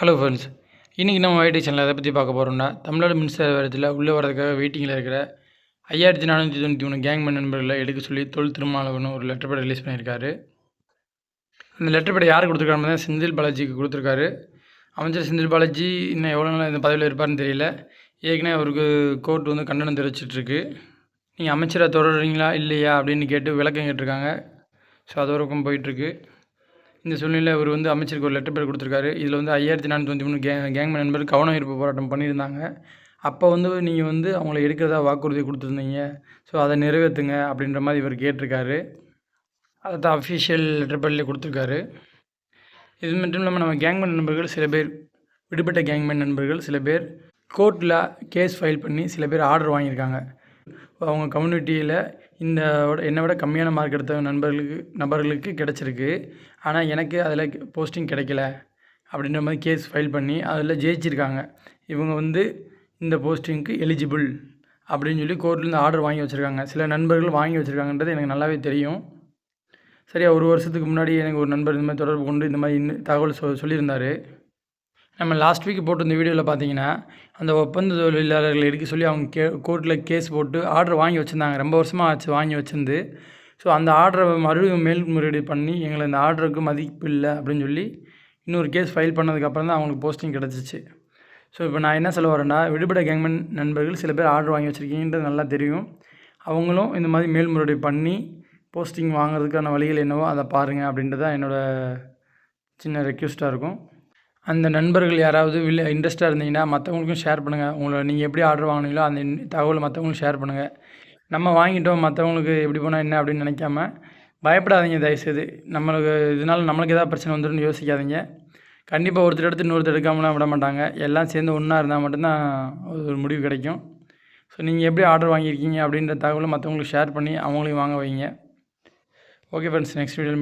Hello friends இன்றைக்கி நம்ம ID சேனலில் எதை பற்றி பார்க்க போகிறோம்னா தமிழ்நாடு மின்சார வாரத்தில் உள்ளே வரதுக்காக வெயிட்டிங்கில் இருக்கிற ஐயாயிரத்தி நானூற்றி தொண்ணூற்றி மூணு கேங்மேன் நண்பர்களை எடுக்க சொல்லி தொல் திருமாவளவன் ஒரு லெட்டர் பேட் ரிலீஸ் பண்ணியிருக்காரு. அந்த லெட்டர் பேட் யார் கொடுத்துருக்காரு தான் செந்தில் பாலாஜிக்கு கொடுத்துருக்காரு. அமைச்சர் செந்தில் பாலாஜி இன்னும் எவ்வளோ நாள் இந்த பதவியில் இருப்பார்னு தெரியல. ஏற்கனவே அவருக்கு கோர்ட் வந்து கண்டனம் தெரிவிச்சிட்ருக்கு. நீங்கள் அமைச்சரை தொடர்றீங்களா இல்லையா அப்படின்னு கேட்டு விளக்கம் கேட்டிருக்காங்க. ஸோ அது வரைக்கும் போயிட்டுருக்கு இந்த சூழ்நிலையில் அவர் வந்து அமைச்சருக்கு ஒரு லெட்டர் பேர் கொடுத்துருக்காரு. இதில் வந்து ஐயாயிரத்தி நானூற்றி மூணு கே கேங்மேன் நண்பர் கவனம் ஈர்ப்பு போராட்டம் பண்ணியிருந்தாங்க. அப்போ வந்து நீங்கள் வந்து அவங்கள எடுக்கிறதா வாக்குறுதி கொடுத்துருந்தீங்க. ஸோ அதை நிறைவேற்றுங்க அப்படின்ற மாதிரி இவர் கேட்டிருக்காரு. அதை தான் அஃபிஷியல் லெட்டர் பேரில் கொடுத்துருக்காரு. இது மட்டும் இல்லாமல் நம்ம கேங்மேன் நண்பர்கள் சில பேர் விடுபட்ட கேங்மேன் நண்பர்கள் சில பேர் கோர்ட்டில் கேஸ் ஃபைல் பண்ணி சில பேர் ஆர்டர் வாங்கியிருக்காங்க. அவங்க கம்யூனிட்டியில் இந்த என்னை விட கம்மியான மார்க் எடுத்த நண்பர்களுக்கு நபர்களுக்கு கிடச்சிருக்கு. ஆனால் எனக்கு அதில் போஸ்டிங் கிடைக்கல அப்படின்ற மாதிரி கேஸ் ஃபைல் பண்ணி அதில் ஜெயிச்சிருக்காங்க. இவங்க வந்து இந்த போஸ்டிங்க்கு எலிஜிபிள் அப்படின்னு சொல்லி கோர்ட்லேருந்து ஆர்டர் வாங்கி வச்சுருக்காங்க. சில நண்பர்கள் வாங்கி வச்சுருக்காங்கன்றது எனக்கு நல்லாவே தெரியும். சரியா ஒரு வருஷத்துக்கு முன்னாடி எனக்கு ஒரு நண்பர் இந்த மாதிரி தொடர்பு கொண்டு இந்த மாதிரி தகவல் சொ சொல்லியிருந்தார். நம்ம லாஸ்ட் வீக் போட்டு இந்த வீடியோவில் பார்த்தீங்கன்னா அந்த ஒப்பந்த தொழிலாளர்கள் எடுக்க சொல்லி அவங்க கே கோர்ட்டில் கேஸ் போட்டு ஆர்டர் வாங்கி வச்சுருந்தாங்க. ரொம்ப வருஷமாக ஆச்சு வாங்கி வச்சுருந்து. ஸோ அந்த ஆர்டரை மறுபடியும் மேல்முறையீடு பண்ணி எங்களை இந்த ஆர்டருக்கு மதிப்பு இல்லை அப்படின்னு சொல்லி இன்னொரு கேஸ் ஃபைல் பண்ணதுக்கப்புறம் தான் அவங்களுக்கு போஸ்டிங் கிடச்சிச்சு. ஸோ இப்போ நான் என்ன சொல்ல வரேன்னா விடுபட கேங்மேன் நண்பர்கள் சில பேர் ஆர்டர் வாங்கி வச்சுருக்கீங்கன்றது நல்லா தெரியும். அவங்களும் இந்த மாதிரி மேல்முறையீடு பண்ணி போஸ்டிங் வாங்குறதுக்கான வழிகள் என்னவோ அதை பாருங்கள் அப்படின்றது தான் என்னோடய சின்ன ரெக்வஸ்ட்டாக இருக்கும். அந்த நண்பர்கள் யாராவது இல்லை இன்ட்ரெஸ்ட்டாக இருந்தீங்கன்னா மற்றவங்களுக்கும் ஷேர் பண்ணுங்கள் உங்களை நீங்கள் எப்படி ஆர்டர் வாங்கினீங்களோ அந்த தகவலை மற்றவங்களுக்கும் ஷேர் பண்ணுங்கள் நம்ம வாங்கிட்டோம் மற்றவங்களுக்கு எப்படி போனால் என்ன அப்படின்னு நினைக்காம பயப்படாதீங்க தயவுசெய்து. நம்மளுக்கு இதனால் நம்மளுக்கு ஏதாவது பிரச்சனை வந்துடும் யோசிக்காதீங்க. கண்டிப்பாக ஒருத்தர் எடுத்து இன்னொருத்தர் எடுக்காமலாம் விட மாட்டாங்க. எல்லாம் சேர்ந்து ஒன்றா இருந்தால் மட்டும்தான் ஒரு முடிவு கிடைக்கும். ஸோ நீங்கள் எப்படி ஆர்டர் வாங்கியிருக்கீங்க அப்படின்ற தகவலை மற்றவங்களுக்கு ஷேர் பண்ணி அவங்களையும் வாங்க வைங்க. Okay friends next video